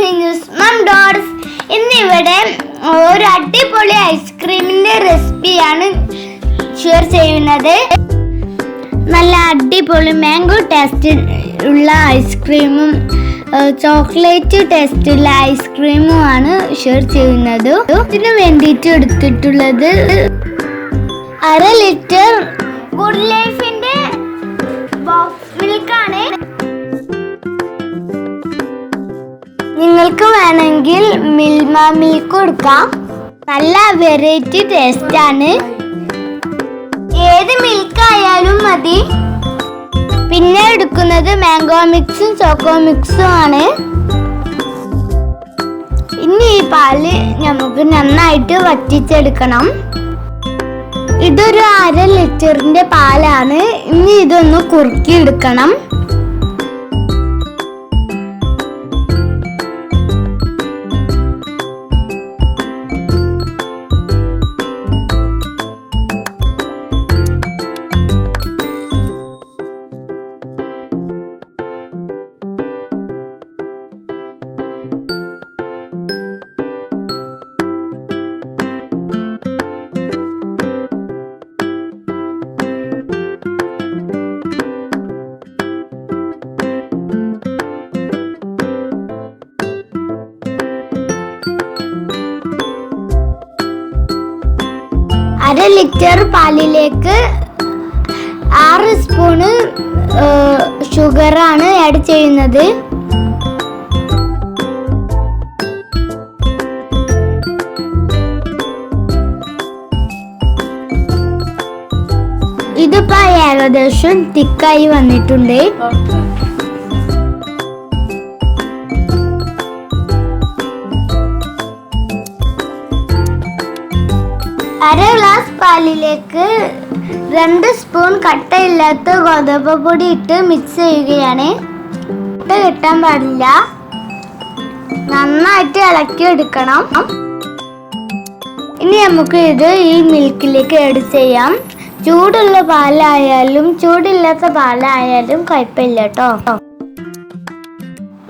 Hindus മം doors ഇന്നിവിടെ ഒരു അടിപൊളി ഐസ്ക്രീമിന്റെ റെസിപ്പിയാണ് ഷെയർ ചെയ്യുന്നത്. നല്ല അടിപൊളി മാംഗോ ടേസ്റ്റ് ഉള്ള ഐസ്ക്രീമും ചോക്ലേറ്റ് ടേസ്റ്റുള്ള ഐസ്ക്രീമുമാണ് ഷെയർ ചെയ്യുന്നത്. ഇതിന് വേണ്ടിയിട്ട് എടുത്തിട്ടുള്ളത് അര ലിറ്റർ ഗുഡ് ലൈഫിന്റെ നിങ്ങൾക്ക് വേണമെങ്കിൽ മിൽമ മിൽക്ക് കൊടുക്കാം. നല്ല വെറൈറ്റി ടേസ്റ്റ് ആണ്. ഏത് മിൽക്ക് ആയാലും മതി. പിന്നെ എടുക്കുന്നത് മാംഗോ മിക്സും ചോക്കോ മിക്സും ആണ്. ഇനി ഈ പാൽ നമുക്ക് നന്നായിട്ട് വറ്റിച്ചെടുക്കണം. ഇതൊരു അര ലിറ്ററിന്റെ പാലാണ്. ഇനി ഇതൊന്ന് കുറുക്കിയെടുക്കണം. ലിറ്റർ പാലിലേക്ക് ആറ് സ്പൂണ് ഷുഗറാണ് ആഡ് ചെയ്യുന്നത്. ഇതിപ്പോ ഏകദേശം തിക്കായി വന്നിട്ടുണ്ട്. അര ഗ്ലാസ് പാലിലേക്ക് രണ്ട് സ്പൂൺ കട്ടയില്ലാത്ത ഗോതമ്പ് പൊടി ഇട്ട് മിക്സ് ചെയ്യുകയാണ്. ഇട്ട് കിട്ടാൻ പാടില്ല. നന്നായിട്ട് ഇളക്കി എടുക്കണം. ഇനി നമുക്ക് ഇത് ഈ മിൽക്കിലേക്ക് ആഡ് ചെയ്യാം. ചൂടുള്ള പാലായാലും ചൂടില്ലാത്ത പാലായാലും കുഴപ്പമില്ല കേട്ടോ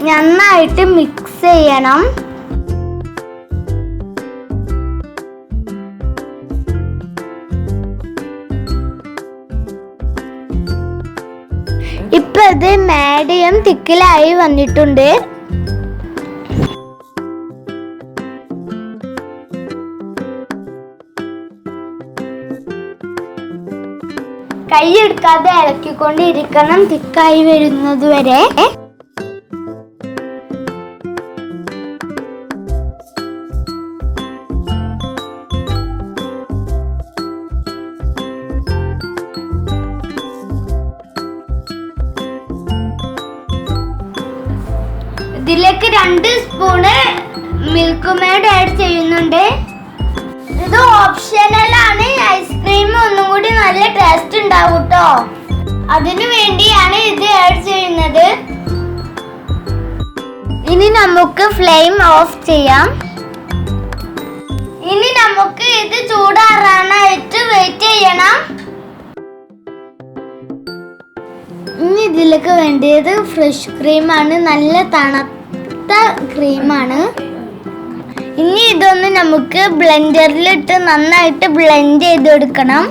നന്നായിട്ട് മിക്സ് ചെയ്യണം. ഇപ്പൊ ഇത് മീഡിയം തിക്കിലായി വന്നിട്ടുണ്ട്. കൈയെടുക്കാതെ ഇളക്കിക്കൊണ്ടിരിക്കണം തിക്കായി വരുന്നത് വരെ. ഇതിലേക്ക് രണ്ട് സ്പൂണ് മിൽക്ക് മേഡ് ആഡ് ചെയ്യുന്നുണ്ട്. ഇത് ഓപ്ഷണൽ ആണ്. ഐസ്ക്രീം ഒന്നും കൂടി നല്ല ടേസ്റ്റ് ഉണ്ടാവും കേട്ടോ അതിനു വേണ്ടിയാണ് ഇത് ആഡ് ചെയ്യുന്നത്. ഇനി നമുക്ക് ഫ്ലെയിം ഓഫ് ചെയ്യാം. ഇനി നമുക്ക് ഇത് ചൂടാറാനായിട്ട് വെയിറ്റ് ചെയ്യണം. ഇനി ഇതിലേക്ക് വേണ്ടിയത് ഫ്രഷ് ക്രീമാണ് നല്ല തണുത്ത ക്രീമാണ്. ഇനി ഇതൊന്ന് നമുക്ക് ബ്ലെൻഡറിലിട്ട് നന്നായിട്ട് ബ്ലെൻഡ് ചെയ്ത് കൊടുക്കണം.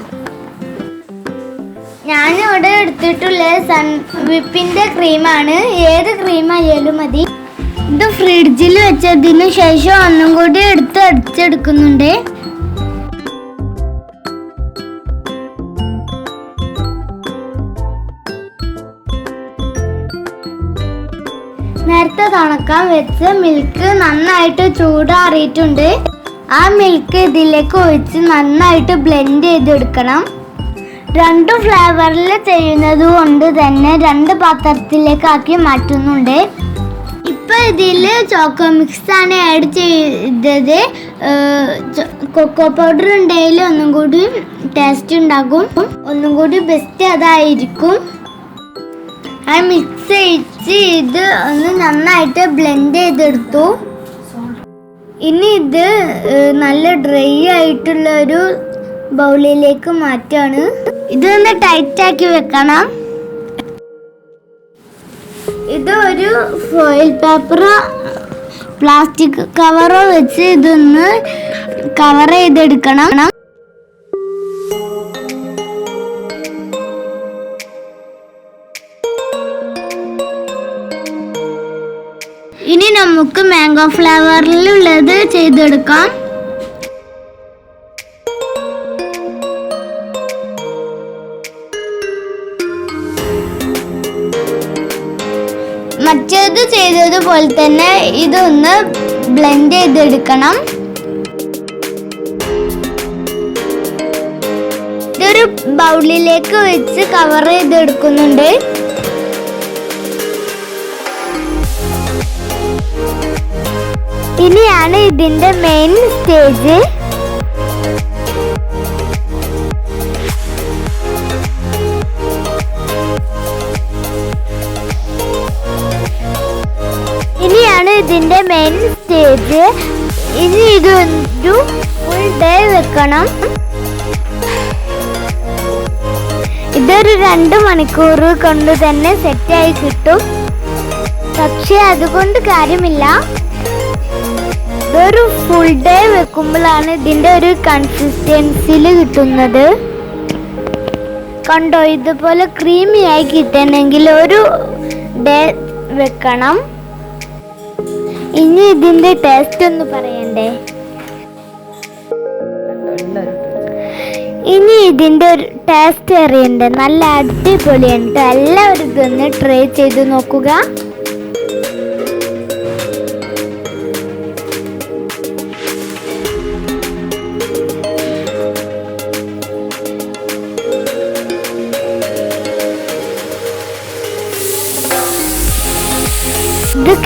ഞാനിവിടെ എടുത്തിട്ടുള്ള സൺ വിപ്പിന്റെ ക്രീമാണ്. ഏത് ക്രീമായാലും മതി. ഇത് ഫ്രിഡ്ജിൽ വെച്ചതിന് ശേഷം ഒന്നും കൂടി എടുത്ത് അടിച്ചെടുക്കുന്നുണ്ട്. നേരത്തെ തണുക്കാൻ വെച്ച് മിൽക്ക് നന്നായിട്ട് ചൂടാറിയിട്ടുണ്ട്. ആ മിൽക്ക് ഇതിലേക്ക് ഒഴിച്ച് നന്നായിട്ട് ബ്ലെൻഡ് ചെയ്തെടുക്കണം. രണ്ട് ഫ്ലേവറിൽ ചെയ്യുന്നത് കൊണ്ട് തന്നെ രണ്ട് പാത്രത്തിലേക്കാക്കി മാറ്റുന്നുണ്ട്. ഇപ്പോൾ ഇതിൽ ചോക്കോ മിക്സ് ആണ് ആഡ് ചെയ്തത്. കൊക്കോ പൗഡർ ഉണ്ടെങ്കിൽ ഒന്നും കൂടി ടേസ്റ്റ് ഉണ്ടാകും. ഒന്നും കൂടി ബെസ്റ്റ് അതായിരിക്കും. ആ മിക്സ് ചെയ്ത് ഇത് ഒന്ന് നന്നായിട്ട് ബ്ലെൻഡ് ചെയ്തെടുത്തു. ഇനി ഇത് നല്ല ഡ്രൈ ആയിട്ടുള്ള ഒരു ബൗളിലേക്ക് മാറ്റാണ്. ഇതൊന്ന് ടൈറ്റ് ആക്കി വെക്കണം. ഇത് ഒരു ഫോയിൽ പേപ്പറോ പ്ലാസ്റ്റിക് കവറോ വെച്ച് ഇതൊന്ന് കവർ ചെയ്തെടുക്കണം. ഇനി നമുക്ക് മാംഗോ ഫ്ലേവറിലുള്ളത് ചെയ്തെടുക്കാം. മറ്റേത് ചെയ്തതുപോലെ തന്നെ ഇതൊന്ന് ബ്ലെൻഡ് ചെയ്തെടുക്കണം. ഇതൊരു ബൗളിലേക്ക് വെച്ച് കവർ ചെയ്തെടുക്കുന്നുണ്ട്. ഇനിയാണ് ഇതിന്റെ മെയിൻ സ്റ്റേജ് ഇനിയാണ് ഇതിന്റെ മെയിൻ സ്റ്റേജ് ഇനി ഇതൊരു ഫുൾ ഡേ വെക്കണം. ഇതൊരു രണ്ട് മണിക്കൂർ കൊണ്ട് തന്നെ സെറ്റായി കിട്ടും. പക്ഷെ അതുകൊണ്ട് കാര്യമില്ല. ഇതൊരു ഫുൾ ഡേ വെക്കുമ്പോഴാണ് ഇതിന്റെ ഒരു കൺസിസ്റ്റൻസിയിൽ കിട്ടുന്നത്. കണ്ടോ ഇതുപോലെ ക്രീമി ആയി കിട്ടണമെങ്കിൽ ഒരു ഡേ വെക്കണം. ഇനി ഇതിന്റെ ടേസ്റ്റ് ഒന്ന് പറയണ്ടേ? ഇനി ഇതിന്റെ ഒരു ടേസ്റ്റ് അറിയണ്ടേ? നല്ല അടിപൊളിയുണ്ട് എല്ലാവരും ഇതൊന്ന് ട്രൈ ചെയ്ത് നോക്കുക.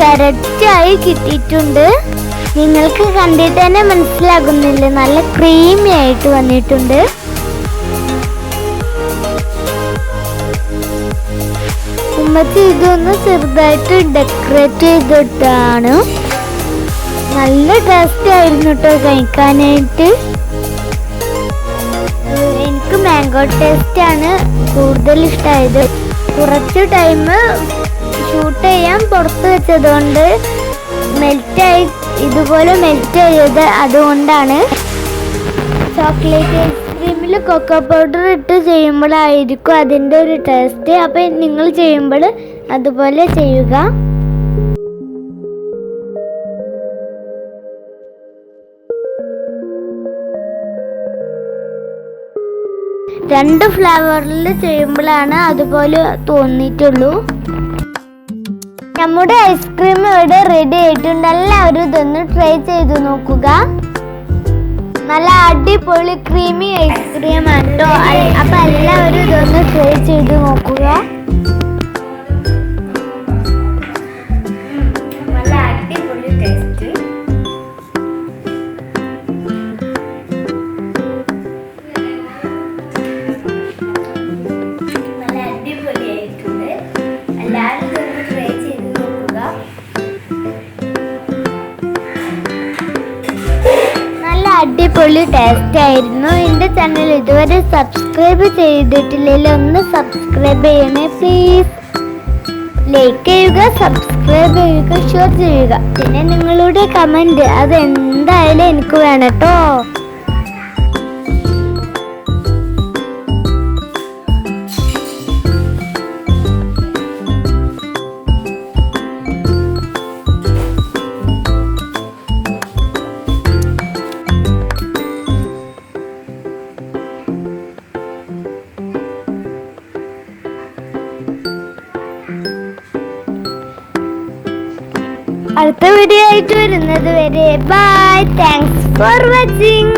കറക്റ്റായി കിട്ടിയിട്ടുണ്ട്. നിങ്ങൾക്ക് കണ്ടിട്ട് തന്നെ മനസ്സിലാകുന്നില്ല? നല്ല ക്രീമി ആയിട്ട് വന്നിട്ടുണ്ട്. ഉമ്മച്ചി ഇതൊന്ന് ചെറുതായിട്ട് ഡെക്കറേറ്റ് ചെയ്തിട്ടാണ്. നല്ല ടേസ്റ്റ് ആയിരുന്നു കേട്ടോ കഴിക്കാനായിട്ട്. എനിക്ക് മാംഗോ ടേസ്റ്റ് ആണ് കൂടുതൽ ഇഷ്ടമായത് കുറച്ച് ടൈം ഷൂട്ട് ചെയ്യാൻ പുറത്ത് വെച്ചതുകൊണ്ട് മെൽറ്റായി ഇതുപോലെ മെൽറ്റ് ചെയ്തത് അതുകൊണ്ടാണ്. ചോക്ലേറ്റ് ഐസ്ക്രീമിൽ കൊക്കോ പൗഡർ ഇട്ട് ചെയ്യുമ്പോഴായിരിക്കും അതിന്റെ ഒരു ടേസ്റ്റ് അപ്പം നിങ്ങൾ ചെയ്യുമ്പോൾ അതുപോലെ ചെയ്യുക. രണ്ട് ഫ്ലേവറിൽ ചെയ്യുമ്പോഴാണ് അതുപോലെ തോന്നിയിട്ടുള്ളൂ. നമ്മുടെ ഐസ്ക്രീം ഇവിടെ റെഡി ആയിട്ടുണ്ട്. എല്ലാവരും ഇതൊന്ന് ട്രൈ ചെയ്ത് നോക്കുക. നല്ല അടിപൊളി ക്രീമി ഐസ്ക്രീം ആണ് കേട്ടോ അപ്പൊ എല്ലാവരും ഇതൊന്ന് ട്രൈ ചെയ്ത് നോക്കുക. അടിപൊളി ടേസ്റ്റ് ആയിരുന്നു. എന്റെ ചാനൽ ഇതുവരെ സബ്സ്ക്രൈബ് ചെയ്തിട്ടില്ലെങ്കിൽ ഒന്ന് സബ്സ്ക്രൈബ് ചെയ്യണേ പ്ലീസ് ലൈക്ക് ചെയ്യുക സബ്സ്ക്രൈബ് ചെയ്യുക ഷെയർ ചെയ്യുക. പിന്നെ നിങ്ങളുടെ കമന്റ് അത് എന്തായാലും എനിക്ക് വേണം കേട്ടോ. അടുത്ത വീഡിയോ ആയിട്ട് വരുന്നത് വരെ ബൈ താങ്ക്സ് ഫോർ വാച്ചിങ്